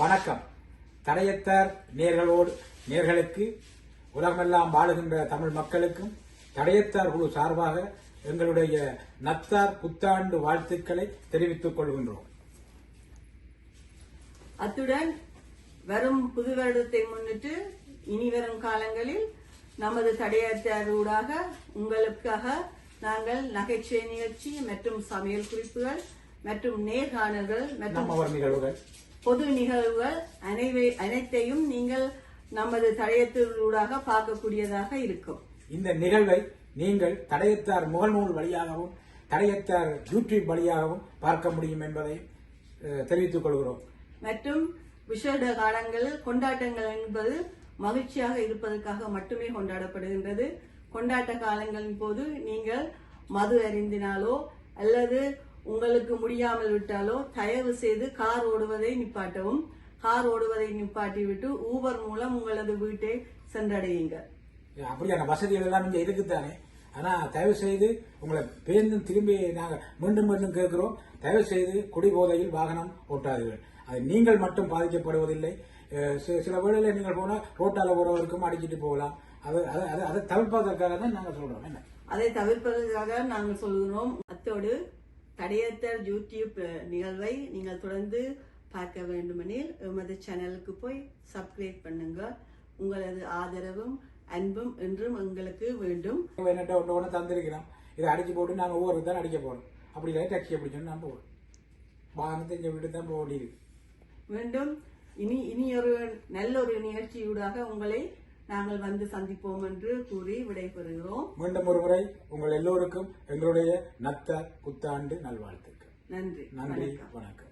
வணக்கம். தடையத்தார் நேர்களோடு நேர்களுக்கு உலகமெல்லாம் வாழுகின்ற தமிழ் மக்களுக்கும் தடையத்தார் குழு சார்பாக எங்களுடைய நத்தார் புத்தாண்டு வாழ்த்துக்களை தெரிவித்துக் கொள்கின்றோம். அத்துடன் வரும் புது வருடத்தை முன்னிட்டு இனி வரும் காலங்களில் நமது தடையத்தாரூடாக உங்களுக்காக நாங்கள் நகைச்சுவை நிகழ்ச்சி மற்றும் சமையல் குறிப்புகள் மற்றும் நேர்காணல்கள் மற்றும் நிகழ்வுகள் பொது நிகழ்வுகள் அனைவை அனைத்தையும் நீங்கள் நமது தடையத்தினூடாக பார்க்கக்கூடியதாக இருக்கும். இந்த நிகழ்வை நீங்கள் தடையத்தார் முகநூல் வழியாகவும் தடையத்தார் யூடியூப் வழியாகவும் பார்க்க முடியும் என்பதை தெரிவித்துக் கொள்கிறோம். மற்றும் விசேட காலங்களில் கொண்டாட்டங்கள் என்பது மகிழ்ச்சியாக இருப்பதற்காக மட்டுமே கொண்டாடப்படுகின்றது. கொண்டாட்ட காலங்களின் போது நீங்கள் மது அறிந்தினாலோ அல்லது உங்களுக்கு முடியாமல் விட்டாலோ தயவு செய்து கார் ஓடுவதை நிப்பாட்டவும். கார் ஓடுவதை நிப்பாட்டி விட்டு ஊபர் மூலம் உங்களது வீட்டை சென்றடையுங்கள். அப்படியான வசதிகள் எல்லாம் இங்க இருக்குதானே? ஆனா தயவு செய்து உங்களை பேருந்தும் திரும்பி நாங்க மீண்டும் மீண்டும் கேட்கிறோம். தயவு செய்து குடிபோதையில் வாகனம் ஓட்டாதீர்கள். அது நீங்கள் மட்டும் பாதிக்கப்படுவதில்லை. சில வேளையில நீங்கள் போனா ரோட்டால போறவருக்கும் அடிச்சிட்டு போகலாம். அது அது அது தவிர்ப்பதற்காக தான் நாங்க சொல்றோம். என்ன? அதை தவிர்ப்பதற்காக நாங்கள் சொல்கிறோம். அத்தோடு தடையத்தர் யூடியூப் நிகழ்வை நீங்கள் தொடர்ந்து பார்க்க வேண்டுமெனில் எமது சேனலுக்கு போய் சப்ஸ்கிரைப் பண்ணுங்க. உங்களது ஆதரவும் அன்பும் என்றும் எங்களுக்கு வேண்டும். என்னட்ட ஒன்று ஒன்று தந்திருக்கிறோம் இதை அடிச்சு போட்டு நாங்கள் ஒவ்வொரு தான் அடிக்க போறோம் அப்படி இல்லை டாக்ஸி அப்படி சொன்னா நான் போவோம் வாகனத்தை இங்கே விட்டு தான் போக வேண்டியது. மீண்டும் இனி இனி ஒரு நல்ல ஒரு நிகழ்ச்சியூடாக உங்களை நாங்கள் வந்து சந்திப்போம் என்று கூறி விடைபெறுகிறோம். மீண்டும் ஒரு முறை உங்கள் எல்லோருக்கும் எங்களுடைய நத்த புத்தாண்டு நல்வாழ்த்துக்கள். நன்றி. நன்றி வணக்கம். வணக்கம்.